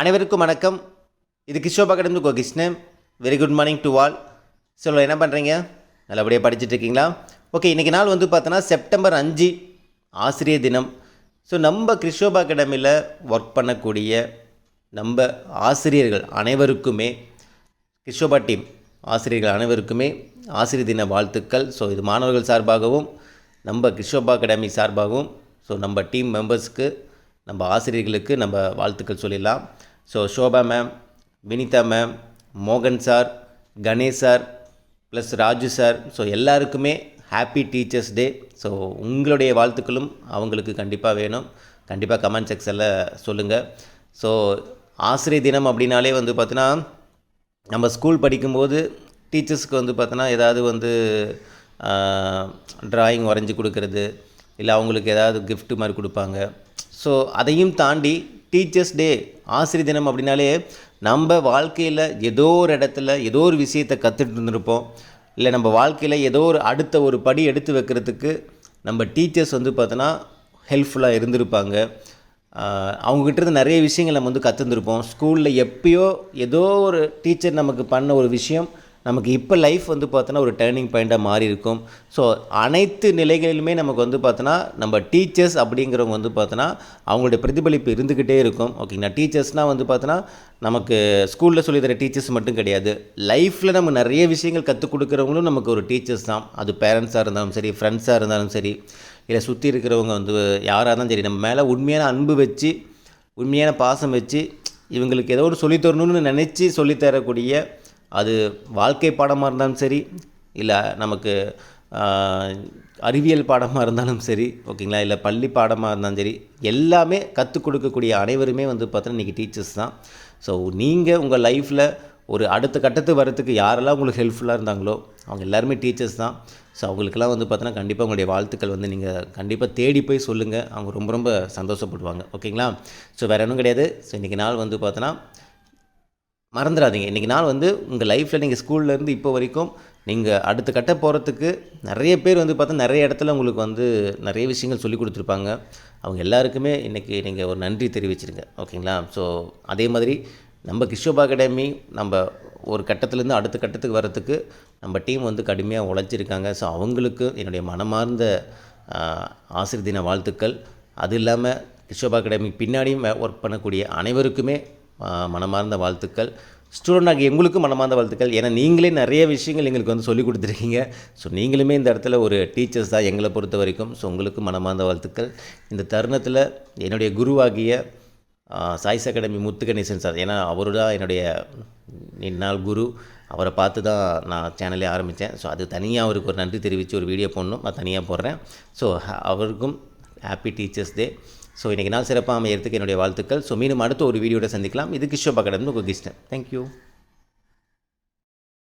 அனைவருக்கும் வணக்கம். இது கிஷோபா கடந்து கோ Krishnan very good morning to all சொல்ல என்ன பண்ணுறீங்க நல்லபடியாக படிச்சுட்டு இருக்கீங்களா ஓகே இன்றைக்கி நாள் வந்து பார்த்தோன்னா செப்டம்பர் அஞ்சு ஆசிரியர் தினம். ஸோ நம்ம கிறிஷோபா அகாடமியில் ஒர்க் பண்ணக்கூடிய நம்ம ஆசிரியர்கள் அனைவருக்குமே கிஷோபா டீம் ஆசிரியர்கள் அனைவருக்குமே ஆசிரியர் தின வாழ்த்துக்கள். ஸோ இது மாணவர்கள் சார்பாகவும் நம்ம கிஷோபா அகாடமி சார்பாகவும் ஸோ நம்ம டீம் மெம்பர்ஸ்க்கு நம்ம ஆசிரியர்களுக்கு நம்ம வாழ்த்துக்கள் சொல்லிடலாம். So Shoba ma'am Vinitha ma'am மோகன் sir Ganesh sir plus Raju sir so எல்லாருக்குமே ஹாப்பி டீச்சர்ஸ் டே ஸோ உங்களுடைய வாழ்த்துக்களும் அவங்களுக்கு கண்டிப்பாக வேணும். கண்டிப்பாக கமெண்ட் செக்ஷனில் சொல்லுங்கள் ஸோ ஆசிரியர் தினம் அப்படின்னாலே வந்து பார்த்தீங்கன்னா நம்ம ஸ்கூல் படிக்கும்போது டீச்சர்ஸ்க்கு வந்து பார்த்தோன்னா ஏதாவது வந்து ட்ராயிங் வரைஞ்சி கொடுக்கறது இல்லை அவங்களுக்கு ஏதாவது கிஃப்ட்டு மாதிரி கொடுப்பாங்க. ஸோ அதையும் தாண்டி டீச்சர்ஸ் டே ஆசிரியர் தினம் அப்படின்னாலே நம்ம வாழ்க்கையில் ஏதோ ஒரு இடத்துல ஏதோ ஒரு விஷயத்தை கற்றுட்டு இருந்திருப்போம். இல்லை நம்ம வாழ்க்கையில் ஏதோ ஒரு அடுத்த ஒரு படி எடுத்து வைக்கிறதுக்கு நம்ம டீச்சர்ஸ் வந்து பார்த்தோன்னா ஹெல்ப்ஃபுல்லாக இருந்திருப்பாங்க. ஆஹ் அவங்ககிட்ட இருந்து நிறைய விஷயங்கள் நம்ம வந்து கற்றுருந்துருப்போம் ஸ்கூலில் எப்பயோ ஏதோ ஒரு டீச்சர் நமக்கு பண்ண ஒரு விஷயம் நமக்கு இப்போ லைஃப் வந்து பார்த்தோன்னா ஒரு டேர்னிங் பாயிண்ட்டாக மாறி இருக்கும். ஸோ அனைத்து நிலைகளிலுமே நமக்கு வந்து பார்த்தோன்னா நம்ம டீச்சர்ஸ் அப்படிங்கிறவங்க வந்து பார்த்தோன்னா அவங்களுடைய பிரதிபலிப்பு இருந்துக்கிட்டே இருக்கும். ஓகேங்களா டீச்சர்ஸ்னால் வந்து பார்த்தோன்னா நமக்கு ஸ்கூலில் சொல்லித்தர தர டீச்சர்ஸ் மட்டும் கிடையாது. லைஃப்பில் நம்ம நிறைய விஷயங்கள் கற்றுக் கொடுக்குறவங்களும் நமக்கு ஒரு டீச்சர்ஸ் தான். அது பேரண்ட்ஸாக இருந்தாலும் சரி ஃப்ரெண்ட்ஸாக இருந்தாலும் சரி இல்லை சுற்றி இருக்கிறவங்க வந்து யாராக இருந்தாலும் சரி நம்ம மேலே உண்மையான அன்பு வச்சு உண்மையான பாசம் வச்சு இவங்களுக்கு ஏதோ ஒரு சொல்லித்தரணும்னு நினச்சி சொல்லித்தரக்கூடிய அது வாழ்க்கை பாடமாக இருந்தாலும் சரி இல்லை நமக்கு அறிவியல் பாடமாக இருந்தாலும் சரி ஓகேங்களா? இல்லை பள்ளி பாடமாக இருந்தாலும் சரி எல்லாமே கற்றுக் கொடுக்கக்கூடிய அனைவருமே வந்து பார்த்தோன்னா இன்றைக்கி டீச்சர்ஸ் தான். ஸோ நீங்கள் உங்கள் லைஃப்பில் ஒரு அடுத்த கட்டத்து வரத்துக்கு யாரெல்லாம் உங்களுக்கு ஹெல்ப்ஃபுல்லாக இருந்தாங்களோ அவங்க எல்லாருமே டீச்சர்ஸ் தான். ஸோ அவங்களுக்கெல்லாம் வந்து பார்த்தோன்னா கண்டிப்பாக உங்களுடைய வாழ்த்துக்கள் வந்து நீங்கள் கண்டிப்பாக தேடி போய் சொல்லுங்கள் அவங்க ரொம்ப ரொம்ப சந்தோஷப்படுவாங்க. ஓகேங்களா? ஸோ வேறு ஒன்றும் கிடையாது. ஸோ இன்றைக்கி நாள் வந்து பார்த்தோன்னா மறந்துடாதீங்க. இன்றைக்கி நாள் வந்து உங்கள் லைஃப்பில் நீங்கள் ஸ்கூல்லேருந்து இப்போ வரைக்கும் நீங்கள் அடுத்த கட்ட போகிறதுக்கு நிறைய பேர் வந்து பார்த்தா நிறைய இடத்துல உங்களுக்கு வந்து நிறைய விஷயங்கள் சொல்லி கொடுத்துருப்பாங்க. அவங்க எல்லாருக்குமே இன்றைக்கி நீங்கள் ஒரு நன்றி தெரிவிச்சிருங்க. ஓகேங்களா? ஸோ அதே மாதிரி நம்ம கிஷோபா அகாடமி நம்ம ஒரு கட்டத்துலேருந்து அடுத்த கட்டத்துக்கு வரத்துக்கு நம்ம டீம் வந்து கடுமையாக உழைச்சிருக்காங்க. ஸோ அவங்களுக்கு என்னுடைய மனமார்ந்த ஆசிரியர் தின வாழ்த்துக்கள். அது இல்லாமல் கிஷோபா அகாடமி பின்னாடியும் ஒர்க் பண்ணக்கூடிய அனைவருக்குமே மனமார்ந்த வாழ்த்துக்கள். ஸ்டூடெண்ட் ஆகிய எங்களுக்கும் மனமார்ந்த வாழ்த்துக்கள். ஏன்னா நீங்களே நிறைய விஷயங்கள் எங்களுக்கு வந்து சொல்லி கொடுத்துருக்கீங்க. ஸோ நீங்களுமே இந்த இடத்துல ஒரு டீச்சர்ஸ் தான் எங்களை பொறுத்த வரைக்கும். ஸோ உங்களுக்கு மனமார்ந்த வாழ்த்துக்கள். இந்த தருணத்தில் என்னுடைய குருவாகிய சாய்ஸ் அகாடமி முத்துகணேசன் சார். ஏன்னா அவரு தான் என்னுடைய இந்நாள் குரு. அவரை பார்த்து தான் நான் சேனலே ஆரம்பித்தேன். ஸோ அது தனியாக அவருக்கு ஒரு நன்றி தெரிவித்து ஒரு வீடியோ போடணும். நான் தனியாக போடுறேன். ஸோ அவருக்கும் ஹாப்பி டீச்சர்ஸ் டே ஸோ இன்றைக்கி நான் சிறப்பாக அமையறதுக்கு என்னுடைய வாழ்த்துக்கள். ஸோ மீண்டும் அடுத்த ஒரு வீடியோட சந்திக்கலாம். இது கிஷோ பக்கடம் உங்கள் கிருஷ்ணன் தேங்க்யூ